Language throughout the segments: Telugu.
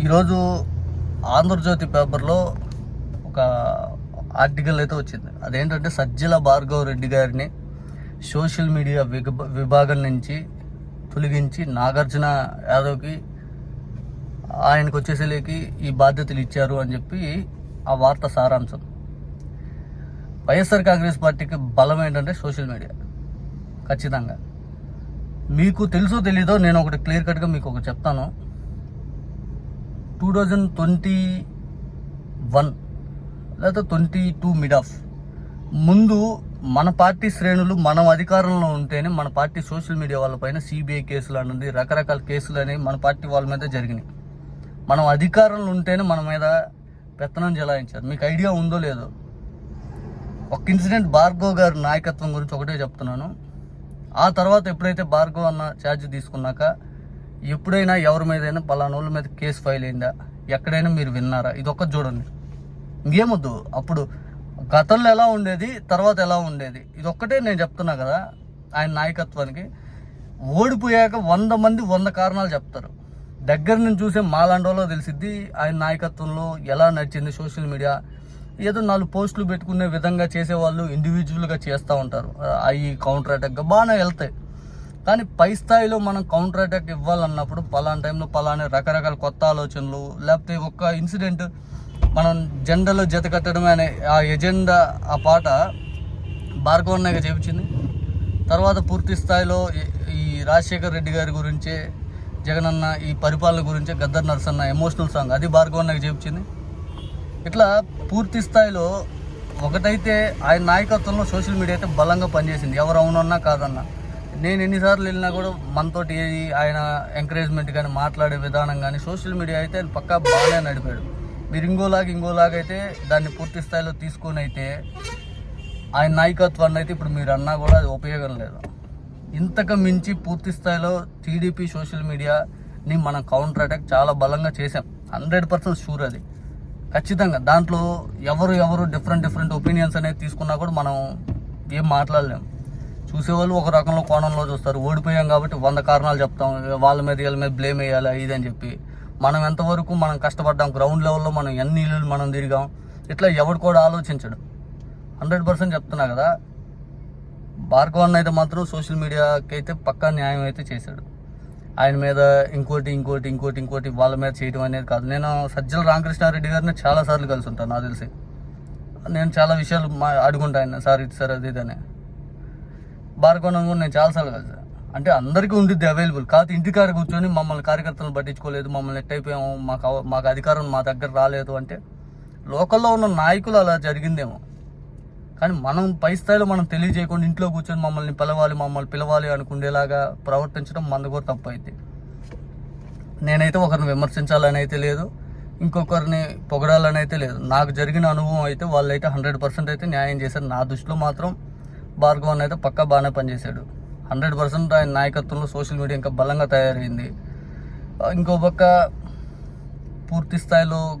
ఈరోజు ఆంధ్రజ్యోతి పేపర్లో ఒక ఆర్టికల్ అయితే వచ్చింది. అదేంటంటే సజ్జల భార్గవ్ రెడ్డి గారిని సోషల్ మీడియా విగ- విభాగం నుంచి తొలగించి నాగార్జున యాదవ్కి ఆయనకు వచ్చేసేలేకి ఈ బాధ్యతలు ఇచ్చారు అని చెప్పి ఆ వార్త సారాంశం. వైఎస్ఆర్ కాంగ్రెస్ పార్టీకి బలం ఏంటంటే సోషల్ మీడియా. ఖచ్చితంగా. మీకు తెలుసో తెలీదో నేను ఒకటి క్లియర్ కట్గా మీకు ఒకటి చెప్తాను. టూ థౌజండ్ ట్వంటీ వన్ లేదా ట్వంటీ టూ మిడ్ ఆఫ్ ముందు మన పార్టీ శ్రేణులు మనం అధికారంలో ఉంటేనే మన పార్టీ సోషల్ మీడియా వాళ్ళపైన సిబిఐ కేసులు అనేది రకరకాల కేసులు అనేవి మన పార్టీ వాళ్ళ మీద జరిగినాయి. మనం అధికారంలో ఉంటేనే మన మీద పెత్తనం చెలాయించారు మీకు ఐడియా ఉందో లేదో. ఒక ఇన్సిడెంట్ భార్గవ్ గారి నాయకత్వం గురించి ఒకటే చెప్తున్నాను. ఆ తర్వాత ఎప్పుడైతే భార్గవ్ అన్న ఛార్జ్ తీసుకున్నాక ఎప్పుడైనా ఎవరి మీదైనా పలానోళ్ళ మీద కేసు ఫైల్ అయిందా? ఎక్కడైనా మీరు విన్నారా? ఇది ఒక్కటి చూడండి. ఇంకేమొద్దు. అప్పుడు గతంలో ఎలా ఉండేది తర్వాత ఎలా ఉండేది? ఇది ఒక్కటే నేను చెప్తున్నా కదా ఆయన నాయకత్వానికి. ఓడిపోయాక వంద మంది వంద కారణాలు చెప్తారు. దగ్గర నుంచి చూసే మాలాండోలో తెలిసిద్ది ఆయన నాయకత్వంలో ఎలా నడిచింది సోషల్ మీడియా. ఏదో నాలుగు పోస్టులు పెట్టుకునే విధంగా చేసేవాళ్ళు ఇండివిజువల్గా చేస్తూ ఉంటారు. అవి కౌంటర్ అటాక్గా బాగానే వెళ్తాయి. కానీ పై స్థాయిలో మనం కౌంటర్ అటాక్ ఇవ్వాలన్నప్పుడు పలానా టైంలో పలానా రకరకాల కొత్త ఆలోచనలు లేకపోతే ఒక్క ఇన్సిడెంట్ మనం జెండాలో జత కట్టడమే అనే ఆ ఎజెండా ఆ పాట భార్గవన్నయ్య చేపించింది. తర్వాత పూర్తి స్థాయిలో ఈ- రాజశేఖర్ రెడ్డి గారి గురించే జగనన్న ఈ పరిపాలన గురించే గద్దర్ నరసన్న ఎమోషనల్ సాంగ్ అది భార్గవన్నయ్య చేపించింది. ఇట్లా పూర్తి స్థాయిలో ఒకటైతే ఆయన నాయకత్వంలో సోషల్ మీడియా అయితే బలంగా పనిచేసింది. ఎవరు అవునన్నా కాదన్నా. నేను ఎన్నిసార్లు వెళ్ళినా కూడా మనతోటి ఏ- ఆయన ఎంకరేజ్మెంట్ కానీ మాట్లాడే విధానం కానీ సోషల్ మీడియా అయితే పక్కా బాగానే నడిపాడు. మీరు ఇంకోలాగా ఇంకోలాగా అయితే దాన్ని పూర్తి స్థాయిలో తీసుకొని అయితే ఆయన నాయకత్వాన్ని అయితే ఇప్పుడు మీరు అన్నా కూడా అది ఉపయోగం లేదు. ఇంతకు మించి పూర్తి స్థాయిలో టీడీపీ సోషల్ మీడియాని మనం కౌంటర్ అటాక్ చాలా బలంగా చేసాం హండ్రెడ్ పర్సెంట్ షూర్ అది. ఖచ్చితంగా దాంట్లో ఎవరు ఎవరు డిఫరెంట్ డిఫరెంట్ ఒపీనియన్స్ అనేది తీసుకున్నా కూడా మనం ఏం మాట్లాడలేం. చూసేవాళ్ళు ఒక రకంలో కోణంలో చూస్తారు. ఓడిపోయాం కాబట్టి వంద కారణాలు చెప్తాం. వాళ్ళ మీద వీళ్ళ మీద బ్లేమ్ వేయాలి ఇదని చెప్పి. మనం ఎంతవరకు మనం కష్టపడ్డాం గ్రౌండ్ లెవెల్లో మనం ఎన్ని ఇల్లు మనం తిరిగాం ఇట్లా ఎవడు కూడా ఆలోచించడు. హండ్రెడ్ పర్సెంట్ చెప్తున్నా కదా భార్గవన్ అయితే మాత్రం సోషల్ మీడియాకి అయితే పక్కా న్యాయం అయితే చేశాడు. ఆయన మీద ఇంకోటి ఇంకోటి ఇంకోటి ఇంకోటి వాళ్ళ మీద చేయడం అనేది కాదు. నేను సజ్జల రామకృష్ణారెడ్డి గారిని చాలా సార్లు కలిసి ఉంటాను నాకు తెలిసి. నేను చాలా విషయాలు మా అడుగుంటా ఆయన సార్ ఇది సార్ అది ఇది అని. అన్న కూడా నేను చాలాసార్లు కలిసా అంటే అందరికీ ఉండిద్ది అవైలబుల్ కాదు ఇంటికాడ కూర్చొని మమ్మల్ని కార్యకర్తలను పట్టించుకోలేదు మమ్మల్ని ఎట్టయిపోయాము మాకు మాకు అధికారం మా దగ్గర రాలేదు అంటే లోకల్లో ఉన్న నాయకులు అలా జరిగిందేమో. కానీ మనం పై స్థాయిలో మనం తెలియజేయకుండా ఇంట్లో కూర్చొని మమ్మల్ని పిలవాలి మమ్మల్ని పిలవాలి అనుకునేలాగా ప్రవర్తించడం మన కూడా తప్పు అయితే. నేనైతే ఒకరిని విమర్శించాలని అయితే లేదు ఇంకొకరిని పొగడాలని అయితే లేదు. నాకు జరిగిన అనుభవం అయితే వాళ్ళైతే హండ్రెడ్ పర్సెంట్ అయితే న్యాయం చేశారు. నా దృష్టిలో మాత్రం భార్గవన్ అయితే పక్కా బాగానే పనిచేశాడు. హండ్రెడ్ పర్సెంట్ ఆయన నాయకత్వంలో సోషల్ మీడియా ఇంకా బలంగా తయారైంది. ఇంకో పక్క పూర్తి స్థాయిలో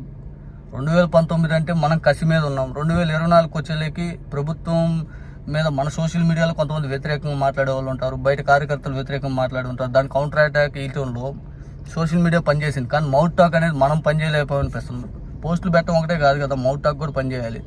రెండు వేల పంతొమ్మిది అంటే మనం కసి మీద ఉన్నాం. రెండు వేల ఇరవై నాలుగుకి వచ్చేలేకి ప్రభుత్వం మీద మన సోషల్ మీడియాలో కొంతమంది వ్యతిరేకంగా మాట్లాడే వాళ్ళు ఉంటారు. బయట కార్యకర్తలు వ్యతిరేకంగా మాట్లాడి ఉంటారు. దాని కౌంటర్ అటాక్ ఈటంలో సోషల్ మీడియా పనిచేసింది. కానీ మౌట్ టాక్ అనేది మనం పనిచేయలేకపోయి అనిపిస్తుంది. పోస్టులు పెట్టడం ఒకటే కాదు కదా మౌట్ టాక్ కూడా పనిచేయాలి.